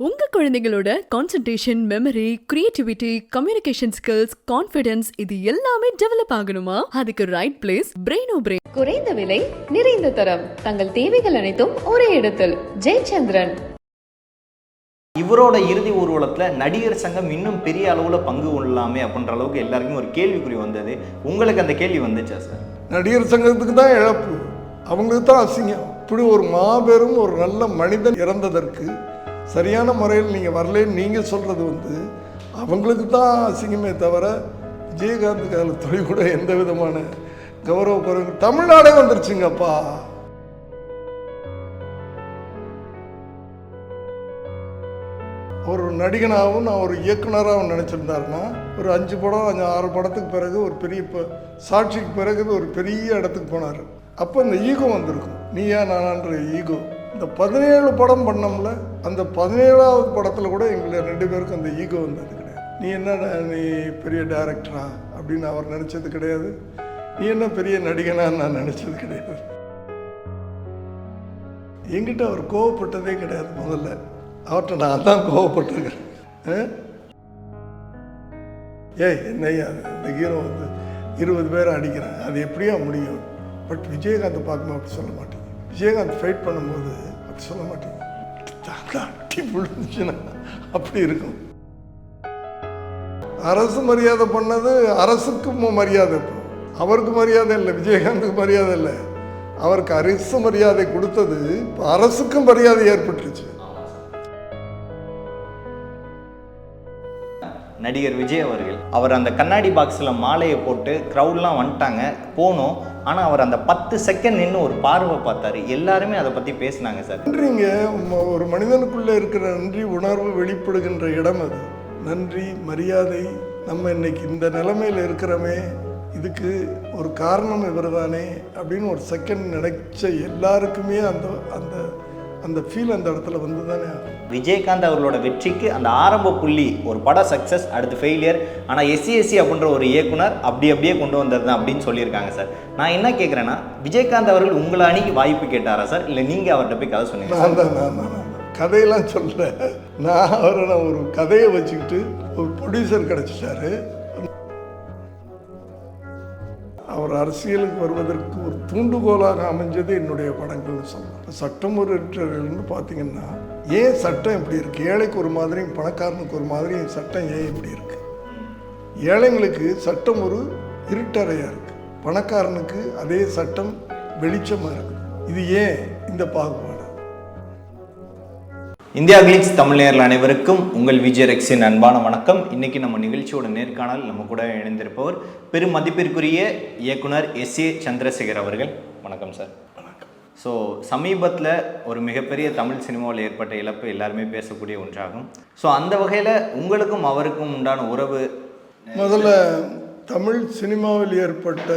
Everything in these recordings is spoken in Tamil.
உங்க குழந்தைகளோட concentration memory creativity communication skills confidence இது எல்லாமே டெவலப் ஆகணுமா? அதுக்கு ரைட் பிளேஸ் பிரெயினோ பிரெயின் குறைந்த விலை நிறைந்த தரம். தங்கள் தேவைகள் அனைத்தும் ஒரே இடத்தில். ஜெயச்சந்திரன். இவரோட இறுதி ஊர்வலத்தில் நடிகர் சங்கம் இன்னும் பெரிய அளவில் பங்கு கொள்ளலாமே அப்படின்ற அளவுக்கு எல்லாருக்குமே ஒரு கேள்விக்குறி வந்தது. உங்களுக்கு அந்த கேள்வி வந்துச்சா சார் நடிகர் சங்கத்துக்கு தான் இழப்பு. அவங்களுக்கு தான் அசிங்கம். இப்படி ஒரு மாபெரும் ஒரு நல்ல மனிதன் இறந்ததற்கு சரியான முறையில் நீங்கள் வரலன்னு நீங்கள் சொல்கிறது வந்து அவங்களுக்கு தான் அசிங்கமே தவிர விஜயகாந்த் துறை கூட எந்த விதமான கௌரவ குறைவு தமிழ்நாடே வந்துருச்சுங்கப்பா. ஒரு நடிகனாகவும் நான் ஒரு இயக்குனராகவும் நினச்சிருந்தாருன்னா ஒரு அஞ்சு படம் அஞ்சு ஆறு படத்துக்கு பிறகு ஒரு பெரிய இப்போ சாட்சிக்கு பிறகு ஒரு பெரிய இடத்துக்கு போனார். அப்போ இந்த ஈகோ வந்திருக்கும். நீயா நானான்ற ஈகோ. இந்த பதினேழு படம் பண்ணோம்ல அந்த பதினேழாவது படத்தில் கூட எங்களை ரெண்டு பேருக்கும் அந்த ஈகோ வந்தது கிடையாது. நீ என்ன நீ பெரிய டைரக்டரா அப்படின்னு அவர் நினச்சது கிடையாது. நீ என்ன பெரிய நடிகனான்னு நான் நினச்சது கிடையாது. என்கிட்ட அவர் கோவப்பட்டதே கிடையாது முதல்ல. அவர்கிட்ட நான் தான் கோவப்பட்டிருக்கிறேன் ஆ? ஏய் என்னையா அது? இந்த ஹீரோ வந்து இருபது பேரை அடிக்கிறேன். அது எப்படியா முடியும்? பட் விஜயகாந்த் பார்க்கும்போது அப்படி சொல்ல மாட்டேன். விஜயகாந்த் ஃபைட் பண்ணும்போது அப்படி சொல்ல மாட்டேங்க அட்டி விழுந்துச்சுன்னா அப்படி இருக்கும். அரசு மரியாதை பண்ணது அரசுக்கும் மரியாதை இப்போ. அவருக்கு மரியாதை இல்லை விஜயகாந்துக்கு மரியாதை இல்லை. அவருக்கு அரசு மரியாதை கொடுத்தது இப்போ அரசுக்கும் மரியாதை ஏற்பட்டுருச்சு. நடிகர் விஜய் அவர்கள். அவர் அந்த கண்ணாடி பாக்ஸில் மாலையை போட்டு க்ரௌட்லாம் வந்துட்டாங்க. போனோம். ஆனால் அவர் அந்த பத்து செகண்ட் நின்று ஒரு பார்வை பார்த்தாரு. எல்லாருமே அதை பற்றி பேசினாங்க சார். நன்றிங்க. ம- ஒரு மனிதனுக்குள்ளே இருக்கிற நன்றி உணர்வு வெளிப்படுகின்ற இடம் அது. நன்றி மரியாதை. நம்ம இன்னைக்கு இந்த நிலைமையில் இருக்கிறோமே. இதுக்கு ஒரு காரணம் இவர் தானே அப்படின்னு ஒரு செகண்ட் நினைச்ச எல்லாருக்குமே அந்த அந்த அந்த ஃபீல் அந்த இடத்துல வந்து தானே விஜயகாந்த் அவர்களோட வெற்றிக்கு அந்த ஆரம்ப புள்ளி ஒரு படம் சக்ஸஸ் அடுத்து ஃபெயிலியர் ஆனால் எஸ்சிஎஸ்சி அப்படின்ற ஒரு இயக்குனர் அப்படி அப்படியே கொண்டு வந்தது தான் அப்படின்னு சொல்லியிருக்காங்க சார் நான் என்ன கேட்குறேன்னா விஜயகாந்த் அவர்கள் உங்களை அணிக்கு வாய்ப்பு கேட்டாரா சார் இல்லை நீங்கள் அவர்கிட்ட போய் கதை சொன்னீங்க. கதையெல்லாம் சொல்லல நான் அவரை நான் ஒரு கதையை வச்சுக்கிட்டு ஒரு ப்ரொடியூசர் கிடச்சிட்டாரு. ஒரு அரசியலுக்கு வருவதற்கு ஒரு தூண்டுகோலாக அமைஞ்சது என்னுடைய படங்கள்னு சொல்லலாம். சட்டம் ஒரு இருட்டர்கள்னு பார்த்தீங்கன்னா ஏன் சட்டம் இப்படி இருக்குது ஏழைக்கு ஒரு மாதிரியும் பணக்காரனுக்கு ஒரு மாதிரியும் சட்டம் ஏன் இப்படி இருக்குது ஏழைங்களுக்கு சட்டம் ஒரு இருட்டறையாக இருக்குது பணக்காரனுக்கு அதே சட்டம் வெளிச்சமாக இருக்குது இது ஏன் இந்த பாகுபாடு? இந்தியா கிளிக்ஸ் தமிழ் அனைவருக்கும் உங்கள் விஜய் ரெக்ஸின் அன்பான வணக்கம். இன்னைக்கு நம்ம நிகழ்ச்சியோட நேர்காணல் நம்ம கூட இணைந்திருப்பவர் பெரும் மதிப்பிற்குரிய இயக்குனர் எஸ் ஏ சந்திரசேகர் அவர்கள். வணக்கம் சார். ஸோ சமீபத்தில் ஒரு மிகப்பெரிய தமிழ் சினிமாவில் ஏற்பட்ட இழப்பு எல்லாருமே பேசக்கூடிய ஒன்றாகும். ஸோ அந்த வகையில் உங்களுக்கும் அவருக்கும் உண்டான உறவு முதல்ல தமிழ் சினிமாவில் ஏற்பட்ட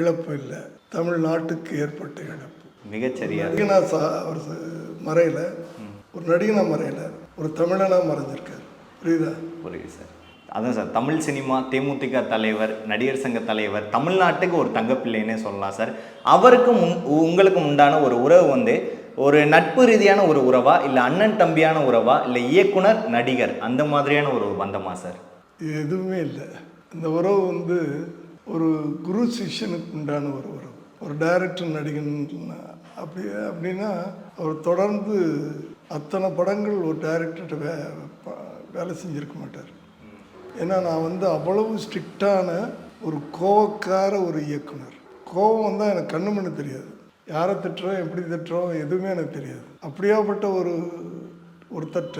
இழப்பு இல்லை. தமிழ்நாட்டுக்கு ஏற்பட்ட இழப்பு. மிகச்சரியா. சா அவர் மறையில. ஒரு நடிகனா மறையில ஒரு தமிழனா மறைஞ்சிருக்காரு புரியுதா? புரியுது சார். அதான் சார் தமிழ் சினிமா தேமுதிக தலைவர் நடிகர் சங்க தலைவர் தமிழ்நாட்டுக்கு ஒரு தங்கப்பிள்ளைன்னே சொல்லலாம் சார். அவருக்கும் உன்- உங்களுக்கும் உண்டான ஒரு உறவு வந்து ஒரு நட்பு ரீதியான ஒரு உறவா இல்லை அண்ணன் தம்பியான உறவா இல்லை இயக்குனர் நடிகர் அந்த மாதிரியான ஒரு பந்தமா சார்? எதுவுமே இல்லை. இந்த உறவு வந்து ஒரு குரு சிஷ்யனுக்கு உண்டான ஒரு உறவு. ஒரு டைரக்டர் நடிகன் அப்படி அப்படின்னா அவர் தொடர்ந்து அத்தனை படங்கள் ஒரு டைரக்டர்கிட்ட வே வேலை செஞ்சுருக்க மாட்டார். ஏன்னா நான் வந்து அவ்வளவு ஸ்ட்ரிக்டான ஒரு கோவக்கார ஒரு இயக்குனர். கோவம் வந்தால் எனக்கு கண்ணு மண்ணு தெரியாது. யாரை திட்டுறோம் எப்படி திட்டுறோம் எதுவுமே எனக்கு தெரியாது. அப்படியாப்பட்ட ஒரு ஒருத்தட்ட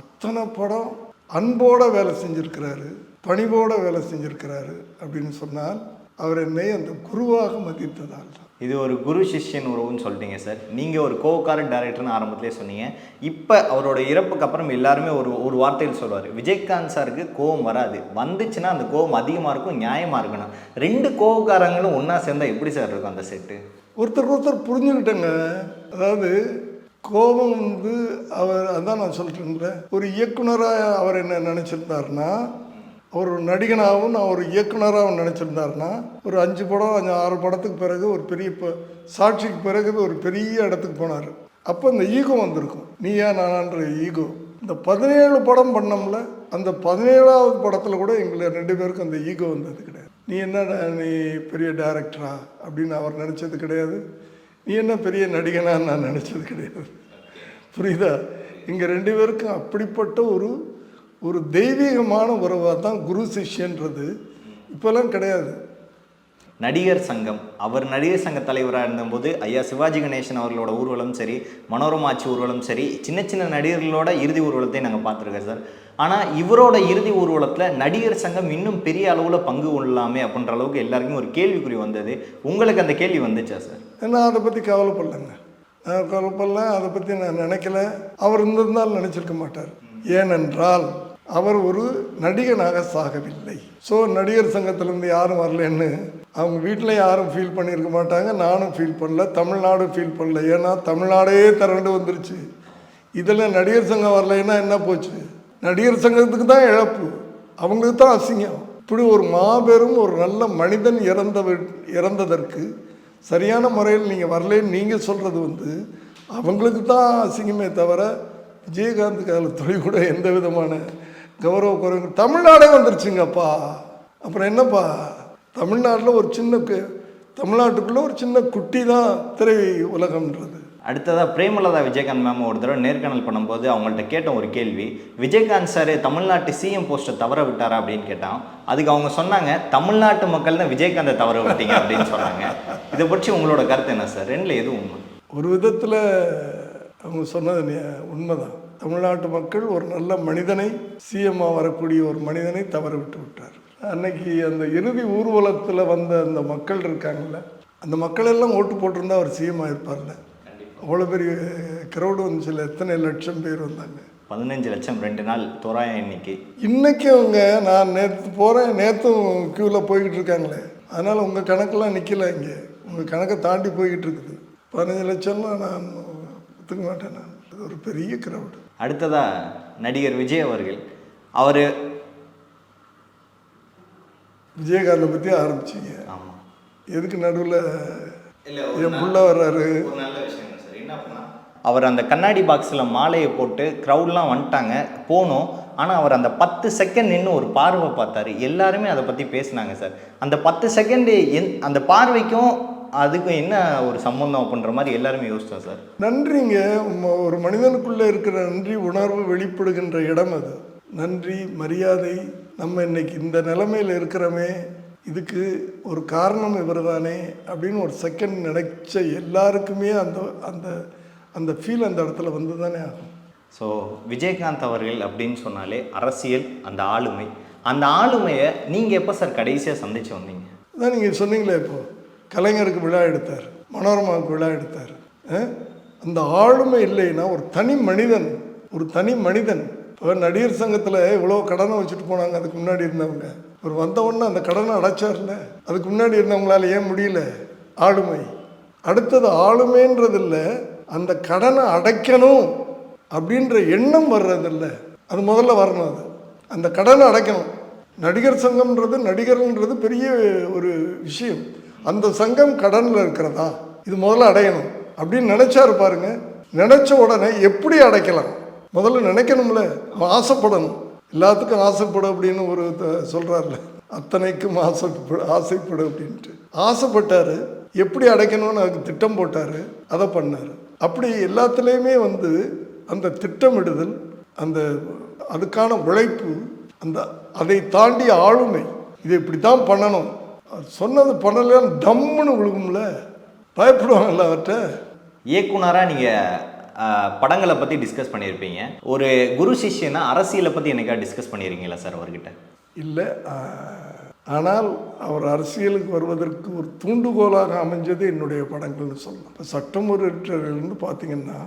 அத்தனை படம் அன்போட வேலை செஞ்சுருக்கிறாரு பணிவோட வேலை செஞ்சுருக்கிறாரு அப்படின்னு சொன்னால் அவர் என்னை அந்த குருவாக மதித்ததால் தான். இது ஒரு குரு சிஷ்யன் உறவுன்னு சொல்லிட்டீங்க சார். நீங்கள் ஒரு கோவக்கார டேரக்டர்னு ஆரம்பத்திலே சொன்னீங்க. இப்போ அவரோட இறப்புக்கு அப்புறம் எல்லாருமே ஒரு ஒரு வார்த்தையில் சொல்லுவார். விஜயகாந்த் சாருக்கு கோவம் வராது. வந்துச்சுன்னா அந்த கோவம் அதிகமாக இருக்கும் நியாயமாக இருக்கணும். ரெண்டு கோவக்காரங்களும் ஒன்றா சேர்ந்தா எப்படி சார் இருக்கும் அந்த செட்டு ஒருத்தர் ஒருத்தர் புரிஞ்சுக்கிட்டேங்க. அதாவது கோபம் வந்து அவர் அதான் நான் சொல்லிட்டு ஒரு இயக்குனராக அவர் என்ன நினச்சிருந்தாருன்னா ஒரு நடிகனாகவும் நான் ஒரு இயக்குனராகவும் நினச்சிருந்தாருன்னா ஒரு அஞ்சு படம் அஞ்சு ஆறு படத்துக்கு பிறகு ஒரு பெரிய இப்போ சாட்சிக்கு பிறகு ஒரு பெரிய இடத்துக்கு போனார். அப்போ இந்த ஈகோ வந்திருக்கும். நீயா நானான்ற ஈகோ. இந்த பதினேழு படம் பண்ணோம்ல அந்த பதினேழாவது படத்தில் கூட எங்களை ரெண்டு பேருக்கும் அந்த ஈகோ வந்தது கிடையாது. நீ என்ன நீ பெரிய டேரக்டரா? அப்படின்னு அவர் நினச்சது கிடையாது. நீ என்ன பெரிய நடிகனான்னு நான் நினச்சது கிடையாது. புரியுதா? இங்கே ரெண்டு பேருக்கும் அப்படிப்பட்ட ஒரு ஒரு தெய்வீகமான உறவாக தான் குரு சிஷ்யன்றது. இப்போல்லாம் கிடையாது. நடிகர் சங்கம். அவர் நடிகர் சங்க தலைவராக இருந்தபோது ஐயா சிவாஜி கணேசன் அவர்களோட ஊர்வலம் சரி மனோரமாட்சி ஊர்வலம் சரி சின்ன சின்ன நடிகர்களோட இறுதி ஊர்வலத்தை நாங்கள் பார்த்துருக்கோம் சார். ஆனால் இவரோட இறுதி ஊர்வலத்தில் நடிகர் சங்கம் இன்னும் பெரிய அளவில் பங்கு கொள்ளலாமே அப்படின்ற அளவுக்கு எல்லாருக்குமே ஒரு கேள்விக்குறி வந்தது. உங்களுக்கு அந்த கேள்வி வந்துச்சா சார்? நான் அதை பற்றி கவலைப்படலைங்க. நான் கவலைப்படல அதை பற்றி நான் நினைக்கல. அவர் இருந்திருந்தால் நினச்சிருக்க மாட்டார். ஏனென்றால் அவர் ஒரு நடிகனாக சாகவில்லை. ஸோ நடிகர் சங்கத்திலேருந்து யாரும் வரலன்னு அவங்க வீட்டில் யாரும் ஃபீல் பண்ணியிருக்க மாட்டாங்க. நானும் ஃபீல் பண்ணல. தமிழ்நாடும் ஃபீல் பண்ணல. ஏன்னா தமிழ்நாடே திரண்டு வந்துருச்சு. இதில் நடிகர் சங்கம் வரலைன்னா என்ன போச்சு? நடிகர் சங்கத்துக்கு தான் இழப்பு. அவங்களுக்கு தான் அசிங்கம். இப்படி ஒரு மாபெரும் ஒரு நல்ல மனிதன் இறந்த இறந்ததற்கு சரியான முறையில் நீங்கள் வரலேன்னு நீங்கள் சொல்கிறது வந்து அவங்களுக்கு தான் அசிங்கமே தவிர விஜயகாந்த் காலத்துறை கூட எந்த விதமான கௌரவ குறைவு தமிழ்நாடே வந்துருச்சுங்கப்பா. அப்புறம் என்னப்பா? தமிழ்நாட்டில் ஒரு சின்ன தமிழ்நாட்டுக்குள்ளே ஒரு சின்ன குட்டி தான் திரை உலகம்ன்றது அடுத்ததாக பிரேமலதா விஜயகாந்த் மேம் ஒரு தடவை நேர்காணல் பண்ணும்போது அவங்கள்ட்ட கேட்ட ஒரு கேள்வி விஜயகாந்த் சார் தமிழ்நாட்டு சிஎம் போஸ்ட்டை தவற விட்டாரா அப்படின்னு கேட்டான். அதுக்கு அவங்க சொன்னாங்க தமிழ்நாட்டு மக்கள் தான் விஜயகாந்தை தவற விட்டீங்க அப்படின்னு சொன்னாங்க. இதை பற்றி உங்களோட கருத்து என்ன சார்? ரெண்டில் எது உண்மை? ஒரு விதத்தில் அவங்க சொன்னது உண்மைதான். தமிழ்நாட்டு மக்கள் ஒரு நல்ல மனிதனை சிஎம்மாக வரக்கூடிய ஒரு மனிதனை தவற விட்டு விட்டார். அன்னைக்கு அந்த இறுதி ஊர்வலத்தில் வந்த அந்த மக்கள் இருக்காங்கல்ல அந்த மக்கள் எல்லாம் ஓட்டு போட்டிருந்தா அவர் சிஎம் ஆயிருப்பார்ல. அவ்வளோ பெரிய க்ரௌடு வந்துச்சுல எத்தனை லட்சம் பேர் வந்தாங்க. பதினஞ்சு லட்சம் ரெண்டு நாள் தோராய எண்ணிக்கை இன்னைக்கு அவங்க நான் நேற்று போகிறேன் நேற்றும் க்யூவில் போய்கிட்டு இருக்காங்களே. அதனால் உங்கள் கணக்கெல்லாம் நிற்கல இங்கே. உங்கள் கணக்கை தாண்டி போய்கிட்டு இருக்குது. பதினஞ்சு லட்சம்லாம் நான் ஒத்துக்க மாட்டேன் நான். இது ஒரு பெரிய க்ரௌடு அடுத்ததாக நடிகர் விஜய் அவர்கள். அவர் விஜயகாந்தை பற்றி ஆரம்பிச்சிங்க. ஆமாம் எதுக்கு நடுவில் இல்லை என் புள்ள வர்றாரு? ஒரு நல்ல விஷயம் சார். என்ன பண்ணா? அவர் அந்த கண்ணாடி பாக்ஸில் மாலையை போட்டு க்ரௌட்லாம் வந்துட்டாங்க. போனோம். ஆனால் அவர் அந்த பத்து செகண்ட் நின்று ஒரு பார்வை பார்த்தாரு. எல்லாருமே அதை பற்றி பேசினாங்க சார். அந்த பத்து செகண்டு என் அந்த பார்வைக்கும் அதுக்கும் என்ன ஒரு சம்மந்தம் அப்படின்ற மாதிரி எல்லாருமே யோசிச்சோம் சார். நன்றிங்க. ஒரு மனிதனுக்குள்ளே இருக்கிற நன்றி உணர்வு வெளிப்படுகின்ற இடம் அது. நன்றி மரியாதை. நம்ம இன்னைக்கு இந்த நிலைமையில் இருக்கிறோமே இதுக்கு ஒரு காரணம் இவர் தானே அப்படின்னு ஒரு செகண்ட் நினைச்ச எல்லாருக்குமே அந்த அந்த அந்த ஃபீல் அந்த இடத்துல வந்து தானே ஆகும். ஸோ விஜயகாந்த் அவர்கள் அப்படின்னு சொன்னாலே அரசியல் அந்த ஆளுமை. அந்த ஆளுமையை நீங்கள் எப்போ சார் கடைசியாக சந்திச்சு வந்தீங்க? அதான் நீங்கள் சொன்னீங்களே இப்போ. கலைஞருக்கு விழா எடுத்தார் மனோரமாவுக்கு விழா எடுத்தார். அந்த ஆளுமை இல்லைன்னா ஒரு தனி மனிதன் ஒரு தனி மனிதன். இப்போ நடிகர் சங்கத்தில் இவ்வளோ கடனை வச்சுட்டு போனாங்க அதுக்கு முன்னாடி இருந்தவங்க. ஒரு வந்த அந்த கடனை அடைச்சார்ல. அதுக்கு முன்னாடி இருந்தவங்களால ஏன் முடியல? ஆளுமை. அடுத்தது ஆளுமைன்றது இல்லை அந்த கடனை அடைக்கணும் அப்படின்ற எண்ணம் வர்றதில்ல. அது முதல்ல வரணும் அது. அந்த கடனை அடைக்கணும். நடிகர் சங்கம்ன்றது நடிகர்ன்றது பெரிய ஒரு விஷயம். அந்த சங்கம் கடனில் இருக்கிறதா? இது முதல்ல அடையணும். அப்படின்னு நினைச்சாரு பாருங்க. நினைச்ச உடனே எப்படி அடைக்கலாம்? முதல்ல நினைக்கணும்ல. ஆசைப்படணும். எல்லாத்துக்கும் ஆசைப்படும் அப்படின்னு ஒரு த- அத்தனைக்கும் ஆசைப்படு ஆசைப்படு அப்படின்ட்டு. ஆசைப்பட்டாரு. எப்படி அடைக்கணும்னு அதுக்கு திட்டம் போட்டார். அதை பண்ணார். அப்படி எல்லாத்துலேயுமே வந்து அந்த திட்டமிடுதல் அந்த அதுக்கான உழைப்பு அந்த அதை தாண்டி ஆளுமை இது இப்படி தான் பண்ணணும். சொன்னது பண்ணலைன்னு டம்முன்னு விழுகும்ல. பயப்படுவாங்கல்ல அவர்கிட்ட. இயக்குனராக நீங்கள் படங்களை பற்றி டிஸ்கஸ் பண்ணியிருப்பீங்க. ஒரு குரு சிஷ்யனா அரசியலை பற்றி என்னைக்கா டிஸ்கஸ் பண்ணியிருக்கீங்களா சார் அவர்கிட்ட? இல்லை ஆனால் அவர் அரசியலுக்கு வருவதற்கு ஒரு தூண்டுகோலாக அமைஞ்சது என்னுடைய படங்கள்னு சொல்லலாம். இப்போ சட்டம் ஒரு இருந்து பார்த்தீங்கன்னா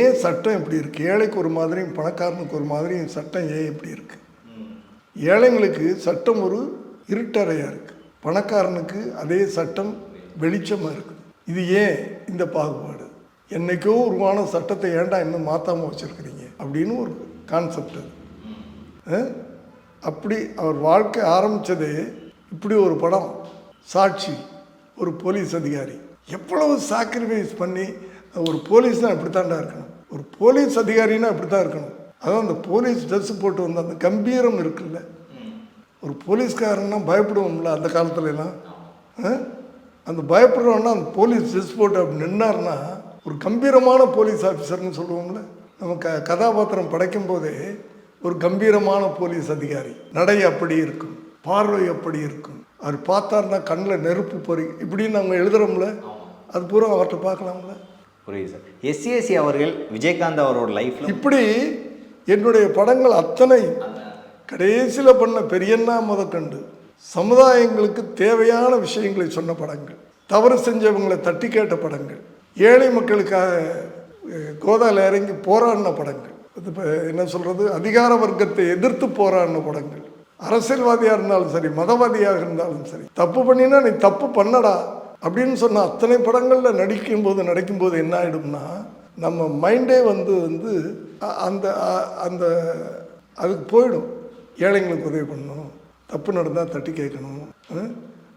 ஏன் சட்டம் இப்படி இருக்குது ஏழைக்கு ஒரு மாதிரியும் பணக்காரனுக்கு ஒரு மாதிரியும் சட்டம் ஏன் இப்படி இருக்குது ஏழைங்களுக்கு சட்டம் ஒரு இருட்டறையாக இருக்குது பணக்காரனுக்கு அதே சட்டம் வெளிச்சமாக இருக்குது. இது ஏன் இந்த பாகுபாடு? என்னைக்கோ உருவான சட்டத்தை ஏண்டா இன்னும் மாற்றாமல் வச்சுருக்கிறீங்க? அப்படின்னு ஒரு கான்செப்ட் அது. அப்படி அவர் வாழ்க்கை ஆரம்பித்தது இப்படி ஒரு படம் சாட்சி ஒரு போலீஸ் அதிகாரி. எவ்வளவு சாக்ரிஃபைஸ் பண்ணி ஒரு போலீஸ்னால் இப்படி இருக்கணும்? ஒரு போலீஸ் அதிகாரின்னா இப்படி தான் இருக்கணும். அதான் அந்த போலீஸ் ட்ரெஸ் போட்டு வந்த அந்த கம்பீரம் இருக்குல்ல. ஒரு போலீஸ்காரன்னா பயப்படுவோம்ல அந்த காலத்துல எல்லாம் ஆ? அந்த பயப்படுறோன்னா அந்த போலீஸ் ட்ரெஸ் போட்டு அப்படி நின்னார்னா ஒரு கம்பீரமான போலீஸ் ஆஃபீஸர்னு சொல்லுவோம்ல. நம்ம க கதாபாத்திரம் படைக்கும் போதே ஒரு கம்பீரமான போலீஸ் அதிகாரி. நடை அப்படி இருக்கும் பார்வை அப்படி இருக்கும். அவர் பார்த்தாருன்னா கண்ணில் நெருப்பு பொறி இப்படின்னு நம்ம எழுதுறோம்ல. அது பூரா அவர்கிட்ட பார்க்கலாம்ல. புரியுது சார். எஸ்சிஎஸ்சி அவர்கள் விஜயகாந்த் அவரோட லைஃப்ல இப்படி என்னுடைய படங்கள் அத்தனை கடைசியில் பண்ண பெரியண்ணா முதற்கண்டு சமுதாயங்களுக்கு தேவையான விஷயங்களை சொன்ன படங்கள். தவறு செஞ்சவங்களை தட்டி கேட்ட படங்கள். ஏழை மக்களுக்காக கோதாவில் இறங்கி போராடின படங்கள். இது இப்போ என்ன சொல்கிறது அதிகார வர்க்கத்தை எதிர்த்து போராடின படங்கள். அரசியல்வாதியாக இருந்தாலும் சரி மதவாதியாக இருந்தாலும் சரி தப்பு பண்ணினா நீ தப்பு பண்ணடா அப்படின்னு சொன்ன அத்தனை படங்களில் நடிக்கும்போது நடிக்கும்போது என்ன ஆகிடும்னா நம்ம மைண்டே வந்து வந்து அந்த அந்த அதுக்கு போயிடும். ஏழைங்களுக்கு உதவி பண்ணணும். தப்பு நடந்தால் தட்டி கேட்கணும்.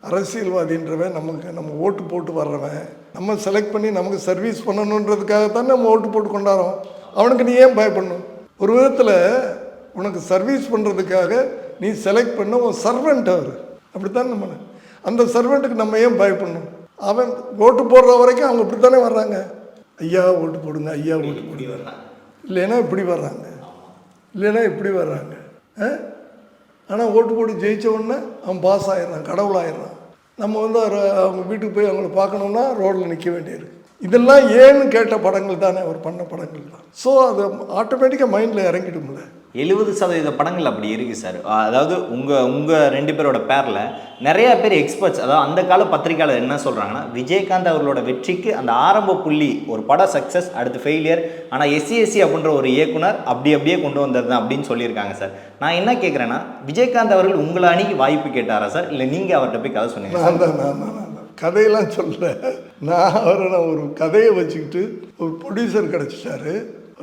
அரசியல்வாதின்றவன் நமக்கு நம்ம ஓட்டு போட்டு வர்றவன் நம்ம செலக்ட் பண்ணி நமக்கு சர்வீஸ் பண்ணணுன்றதுக்காகத்தான் நம்ம ஓட்டு போட்டு கொண்டாடுறோம். அவனுக்கு நீ ஏன் பயப்படணும்? ஒரு விதத்தில் உனக்கு சர்வீஸ் பண்ணுறதுக்காக நீ செலக்ட் பண்ண உன் சர்வெண்ட் அவர். அப்படித்தான் நம்ம? அந்த சர்வெண்ட்டுக்கு நம்ம ஏன் பயப்படணும்? அவன் ஓட்டு போடுற வரைக்கும் அவங்க இப்படித்தானே வர்றாங்க. ஐயா ஓட்டு போடுங்க ஐயா ஓட்டு போடுங்க. இல்லைன்னா இப்படி வர்றாங்க. இல்லைன்னா இப்படி வர்றாங்க. ஆனால் ஓட்டு போட்டு ஜெயிச்ச உடனே அவன் பாஸ் ஆயிடுறான் கடவுள் ஆயிடுறான் நம்ம வந்து அவரை- அவங்க வீட்டுக்கு போய் அவங்கள பார்க்கணுன்னா ரோட்டில் நிற்க வேண்டியிருக்கு. இதெல்லாம் ஏன்னு கேட்ட படங்கள் தானே அவர் பண்ண படங்கள் தான். ஸோ அது ஆட்டோமேட்டிக்காக மைண்டில் இறங்கிடும்ல. எழுபது சதவீத படங்கள் அப்படி இருக்குது சார் அதாவது உங்கள் உங்கள் ரெண்டு பேரோட பேரில் நிறையா பேர் எக்ஸ்பர்ட்ஸ் அதாவது அந்த கால பத்திரிக்கையாளர் என்ன சொல்கிறாங்கன்னா விஜயகாந்த் அவர்களோட வெற்றிக்கு அந்த ஆரம்ப புள்ளி ஒரு படம் சக்ஸஸ் அடுத்து ஃபெயிலியர் ஆனால் எஸ்சிஎஸ்சி அப்படின்ற ஒரு இயக்குனர் அப்படி அப்படியே கொண்டு வந்தது தான் அப்படின்னு சொல்லியிருக்காங்க சார் நான் என்ன கேட்குறேன்னா விஜயகாந்த் அவர்கள் உங்களை அணிக்கு வாய்ப்பு கேட்டாரா சார் இல்லை நீங்கள் அவர்கிட்ட போய் கதை சொன்னீங்க கதையெல்லாம் சொல்ல நான் அவரை நான் ஒரு கதையை வச்சுக்கிட்டு ஒரு ப்ரொடியூசர் கிடச்சிட்டாரு.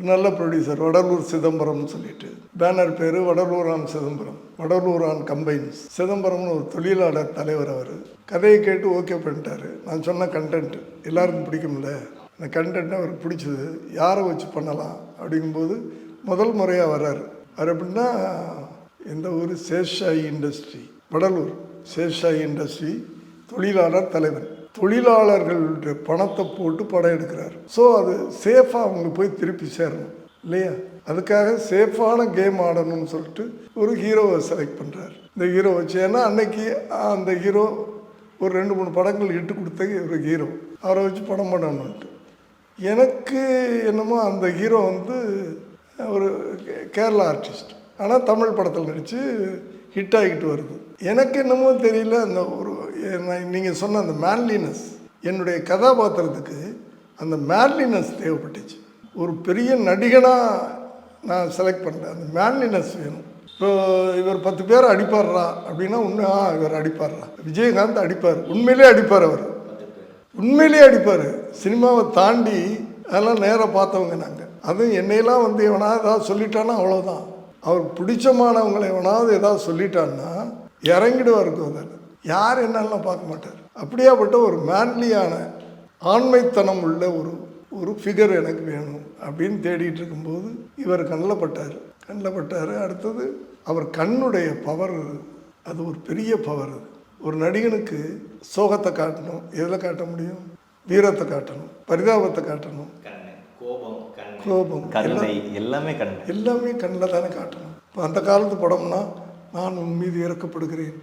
நல்ல ப்ரொடியூசர் வடலூர் சிதம்பரம்னு சொல்லிட்டு. பேனர் பேர் வடலூரான் சிதம்பரம் வடலூரான் கம்பைன்ஸ் சிதம்பரம்னு ஒரு தொழிலாளர் தலைவர் அவர். கதையை கேட்டு ஓகே பண்ணிட்டாரு. நான் சொன்ன கண்டென்ட் எல்லாருக்கும் பிடிக்கும்ல? அந்த கண்டென்ட் அவருக்கு பிடிச்சது. யாரை வச்சு பண்ணலாம் அப்படிங்கும்போது முதல் முறையாக வர்றார். அவர் எப்படின்னா எந்த ஊர் சேஷாயி இண்டஸ்ட்ரி வடலூர் சேஷாயி இண்டஸ்ட்ரி தொழிலாளர் தலைவன். தொழிலாளர்களுடைய பணத்தை போட்டு படம் எடுக்கிறார். ஸோ அது சேஃபாக அவங்க போய் திருப்பி சேரணும். இல்லையா? அதுக்காக சேஃபான கேம் ஆடணும்னு சொல்லிட்டு ஒரு ஹீரோவை செலக்ட் பண்ணுறாரு இந்த ஹீரோ வச்சு ஏன்னா அன்னைக்கு அந்த ஹீரோ ஒரு ரெண்டு மூணு படங்கள் இட்டு கொடுத்த ஒரு ஹீரோ அவரை வச்சு படம் பண்ணணுன்ட்டு எனக்கு என்னமோ அந்த ஹீரோ வந்து ஒரு கேரளா ஆர்டிஸ்ட் ஆனால் தமிழ் படத்தில் நடித்து ஹிட் ஆகிட்டு வருது. எனக்கு என்னமோ தெரியல அந்த ஒரு நீங்கள் சொன்ன அந்த மேன்லினஸ் என்னுடைய கதாபாத்திரத்துக்கு அந்த மேன்லினஸ் தேவைப்பட்டுச்சு. ஒரு பெரிய நடிகனாக நான் செலக்ட் பண்ணுறேன் அந்த மேன்லினஸ் வேணும். இப்போ இவர் பத்து பேர் அடிப்பாடுறா அப்படின்னா உண்மை ஆ இவர் அடிப்பார்றா? விஜயகாந்த் அடிப்பார். உண்மையிலே அடிப்பார் அவர். உண்மையிலேயே அடிப்பார். சினிமாவை தாண்டி அதெல்லாம் நேராக பார்த்தவங்க நாங்கள் அதுவும் என்னையெல்லாம் வந்து எவனாவது ஏதாவது சொல்லிட்டான்னா அவ்வளோதான் அவர் பிடிச்சமானவங்களை எவனாவது ஏதாவது சொல்லிட்டான்னா இறங்கிடுவார் கோதல் யார் என்னெல்லாம் பார்க்க மாட்டார். அப்படியாப்பட்ட ஒரு மேன்லியான ஆண்மைத்தனம் உள்ள ஒரு ஒரு ஃபிகர் எனக்கு வேணும் அப்படின்னு தேடிட்டு இருக்கும்போது இவர் கண்ணில் பட்டார். கண்ணில் பட்டார். அடுத்தது அவர் கண்ணுடைய பவர் அது. ஒரு பெரிய பவர் அது. ஒரு நடிகனுக்கு சோகத்தை காட்டணும். எதில் காட்ட முடியும்? வீரத்தை காட்டணும். பரிதாபத்தை காட்டணும். கோபம் எல்லாமே கருணை எல்லாமே கண்ணில் தானே காட்டணும். இப்போ அந்த காலத்து படம்னா நான் உன் மீது இறக்கப்படுகிறேன்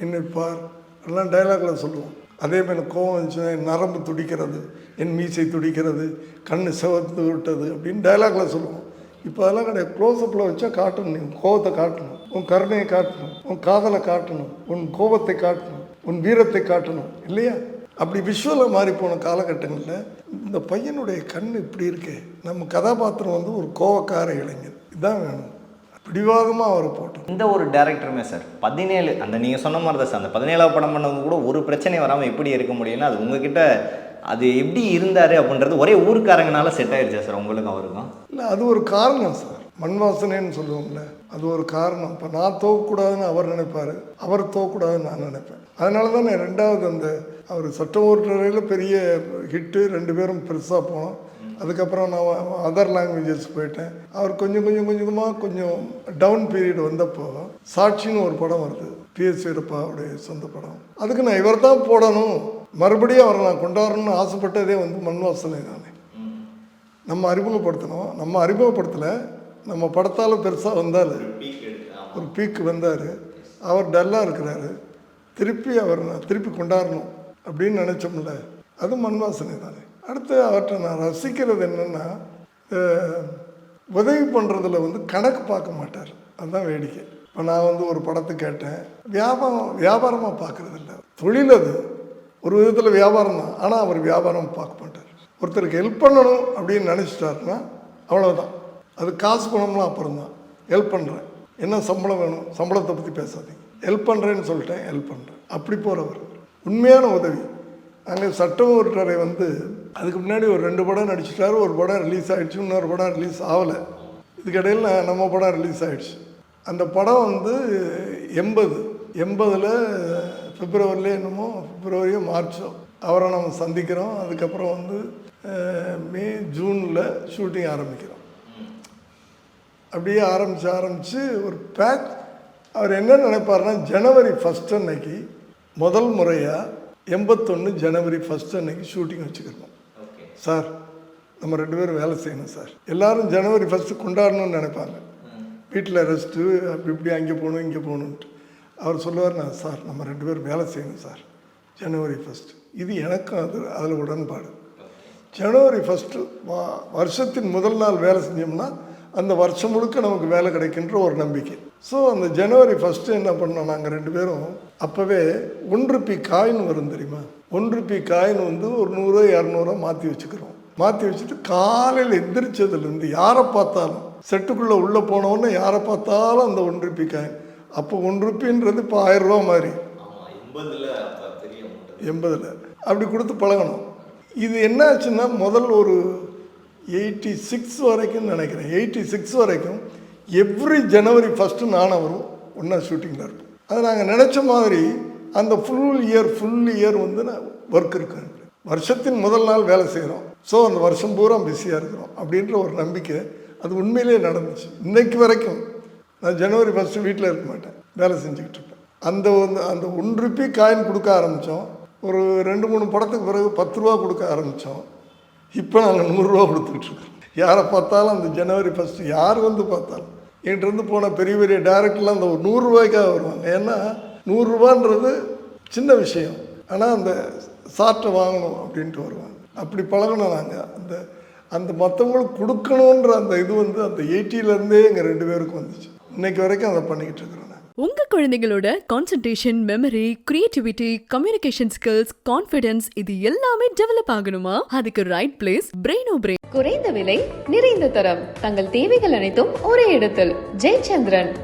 என்னை பார். எல்லாம் டைலாகில் சொல்லுவோம். அதே மாதிரி கோவம் வந்துச்சுன்னா என் நரம்பு துடிக்கிறது என் மீசை துடிக்கிறது கண் சிவந்து விட்டது அப்படின்னு டைலாகில் சொல்லுவோம். இப்போ அதெல்லாம் கிடையாது. க்ளோஸ்அப்பில் வச்சா காட்டணும். நீ உன் காட்டணும். உன் கருணையை காட்டணும். உன் காதலை காட்டணும். உன் கோபத்தை காட்டணும். உன் வீரத்தை காட்டணும். இல்லையா? அப்படி விஷுவலாக மாறி போன காலகட்டங்களில் இந்த பையனுடைய கண் இப்படி இருக்கே. நம்ம கதாபாத்திரம் வந்து ஒரு கோவக்கார இளைஞர் இதுதான் வேணும். பிடிவாதமாக அவரை போட்டோம். இந்த ஒரு டேரக்டருமே சார் பதினேழு அந்த நீங்கள் சொன்ன மாதிரி தான் சார் அந்த பதினேழாவது படம் பண்ணவங்க கூட ஒரு பிரச்சனை வராமல் எப்படி இருக்க முடியும்னா அது உங்ககிட்ட அது எப்படி இருந்தார் அப்படின்றது ஒரே ஊருக்காரங்கனால செட் ஆயிடுச்சா சார் உங்களுக்கும் அவருக்கும்? இல்லை அது ஒரு காரணம் சார் மண் வாசனைன்னு சொல்லுவோம்ல அது ஒரு காரணம். இப்போ நான் தோக்கக்கூடாதுன்னு அவர் நினைப்பார் அவர் தோக்கக்கூடாதுன்னு நான் நினைப்பேன். அதனால தான் நான் ரெண்டாவது அந்த அவர் சட்ட ஓட்டுறையில் பெரிய ஹிட்டு ரெண்டு பேரும் பெருசாக போனோம். அதுக்கப்புறம் நான் அதர் லாங்குவேஜஸ் போயிட்டேன். அவர் கொஞ்சம் கொஞ்சம் கொஞ்சமாக கொஞ்சம் டவுன் பீரியட் வந்தப்போ சாட்சின்னு ஒரு படம் வருது. பிஎஸ் வீரப்பாவுடைய சொந்த படம். அதுக்கு நான் இவர் தான் போடணும். மறுபடியும் அவரை நான் கொண்டாடணும்னு ஆசைப்பட்டதே வந்து மண் வாசனை தானே. நம்ம அறிமுகப்படுத்தணும். நம்ம அறிமுகப்படுத்தலை நம்ம படத்தால் பெருசாக வந்தார். ஒரு பீக்கு வந்தார். அவர் டல்லாக இருக்கிறாரு. திருப்பி அவர் நான் திருப்பி கொண்டாடணும் அப்படின்னு நினச்சோம்ல அது மண் வாசனை தானே. அடுத்து அவர்கிட்ட நான் ரசிக்கிறது என்னென்னா உதவி பண்ணுறதுல வந்து கணக்கு பார்க்க மாட்டார். அதுதான் வேடிக்கை. இப்போ நான் வந்து ஒரு படத்தை கேட்டேன். வியாபாரம் வியாபாரமாக பார்க்குறது இல்லை. தொழில் அது. ஒரு விதத்தில் வியாபாரம் தான். ஆனால் அவர் வியாபாரம் பார்க்க மாட்டார். ஒருத்தருக்கு ஹெல்ப் பண்ணணும் அப்படின்னு நினச்சிட்டாருன்னா அவ்வளோதான் அது காசு பணம்லாம் அப்புறம் தான். ஹெல்ப் பண்ணுறேன் என்ன சம்பளம் வேணும்? சம்பளத்தை பற்றி பேசாதீங்க. ஹெல்ப் பண்ணுறேன்னு சொல்லிட்டேன் ஹெல்ப் பண்ணுறேன் அப்படி போகிறவர் உண்மையான உதவி. அங்கே சட்டமன்றரை வந்து அதுக்கு முன்னாடி ஒரு ரெண்டு படம் நடிச்சிட்டாரு ஒரு படம் ரிலீஸ் ஆகிடுச்சு இன்னொரு படம் ரிலீஸ் ஆகலை. இதுக்கிடையில் நம்ம படம் ரிலீஸ் ஆகிடுச்சு அந்த படம் வந்து எண்பது எண்பதில் பிப்ரவரிலே என்னமோ பிப்ரவரியோ மார்ச்சோ அவரை நம்ம சந்திக்கிறோம். அதுக்கப்புறம் வந்து மே ஜூனில் ஷூட்டிங் ஆரம்பிக்கிறோம். அப்படியே ஆரம்பித்து ஆரம்பித்து ஒரு பேக் அவர் என்ன நினைப்பாருன்னா ஜனவரி ஃபஸ்ட் அன்னைக்கு முதல் முறையாக எண்பத்தொன்று ஜனவரி ஃபஸ்ட் அன்னைக்கு ஷூட்டிங் வச்சுக்கிறோம் சார் நம்ம ரெண்டு பேரும் வேலை செய்யணும் சார். எல்லாரும் ஜனவரி ஃபஸ்ட்டு கொண்டாடணும்னு நினைப்பாங்க. வீட்டில் ரெஸ்ட்டு அப்படி இப்படி அங்கே போகணும் இங்கே போகணுன்ட்டு அவர் சொல்லுவார் நான் சார் நம்ம ரெண்டு பேரும் வேலை செய்யணும் சார். ஜனவரி ஃபஸ்ட்டு இது எனக்கும் அது அதில் உடன்பாடு. ஜனவரி ஃபஸ்ட்டு வருஷத்தின் முதல் நாள் வேலை செஞ்சோம்னா அந்த வருஷம் முழுக்க நமக்கு வேலை கிடைக்கின்ற ஒரு நம்பிக்கை. ஸோ அந்த ஜனவரி ஃபஸ்ட்டு என்ன பண்ணோம் நாங்கள் ரெண்டு பேரும் அப்போவே ஒன்று பி காயின் வரும் தெரியுமா? ஒன் ருப்பி காயின் வந்து ஒரு நூறு இரநூறுவா மாற்றி வச்சுக்கிறோம். மாற்றி வச்சுட்டு காலையில் எந்திரிச்சதுலேருந்து யாரை பார்த்தாலும் செட்டுக்குள்ளே உள்ளே போனவுடனே யாரை பார்த்தாலும் அந்த ஒன் ருப்பி காயின். அப்போ ஒன் ருப்பின்றது இப்போ ஆயிரம் ரூபா மாதிரி. எண்பதில் அப்படி கொடுத்து பழகணும். இது என்ன ஆச்சுன்னா முதல் ஒரு எயிட்டி சிக்ஸ் வரைக்கும் நினைக்கிறேன். எயிட்டி சிக்ஸ் வரைக்கும் எவ்ரி ஜனவரி ஃபஸ்ட்டு நானும் வரும் ஒன்றா ஷூட்டிங்கில் இருப்போம் அது நாங்கள் நினச்ச மாதிரி அந்த ஃபுல் இயர் ஃபுல் இயர் வந்து நான் ஒர்க் இருக்கேன். வருஷத்தின் முதல் நாள் வேலை செய்கிறோம் ஸோ அந்த வருஷம் பூரா பிஸியாக இருக்கிறோம் அப்படின்ற ஒரு நம்பிக்கை அது உண்மையிலேயே நடந்துச்சு. இன்றைக்கு வரைக்கும் நான் ஜனவரி ஃபஸ்ட்டு வீட்டில் இருக்க மாட்டேன். வேலை செஞ்சுக்கிட்டு இருப்பேன். அந்த அந்த ஒன் ருப்பி காயின் கொடுக்க ஆரம்பித்தோம் ஒரு ரெண்டு மூணு படத்துக்கு பிறகு பத்து ரூபா கொடுக்க ஆரம்பித்தோம் இப்போ நாங்கள் நூறுரூவா கொடுத்துக்கிட்டு இருக்கோம். யாரை பார்த்தாலும் அந்த ஜனவரி ஃபஸ்ட்டு யார் வந்து பார்த்தாலும் என்கிட்டருந்து போன பெரிய பெரிய டேரக்டர்லாம் அந்த ஒரு நூறுரூவாய்க்காக வருவாங்க. ஏன்னா நூறுரூவான்றது சின்ன விஷயம். ஆனால் அந்த சாட்டை வாங்கணும் அப்படின்ட்டு வருவாங்க. அப்படி பழகணும் நாங்கள் அந்த அந்த மற்றவங்களுக்கு கொடுக்கணுன்ற அந்த இது வந்து அந்த எயிட்டிலேருந்தே எங்கள் ரெண்டு பேருக்கும் வந்துச்சு. இன்னைக்கு வரைக்கும் அதை பண்ணிக்கிட்டு இருக்கிறோம் நான் உங்க குழந்தைகளோட concentration memory creativity communication skills confidence இது எல்லாமே டெவலப் ஆகணுமா? அதுக்கு ரைட் பிளேஸ் பிரெயினோ பிரெயின் குறைந்த விலை நிறைந்த தரம். தங்கள் தேவைகள் அனைத்தும் ஒரே இடத்தில். ஜெயச்சந்திரன்.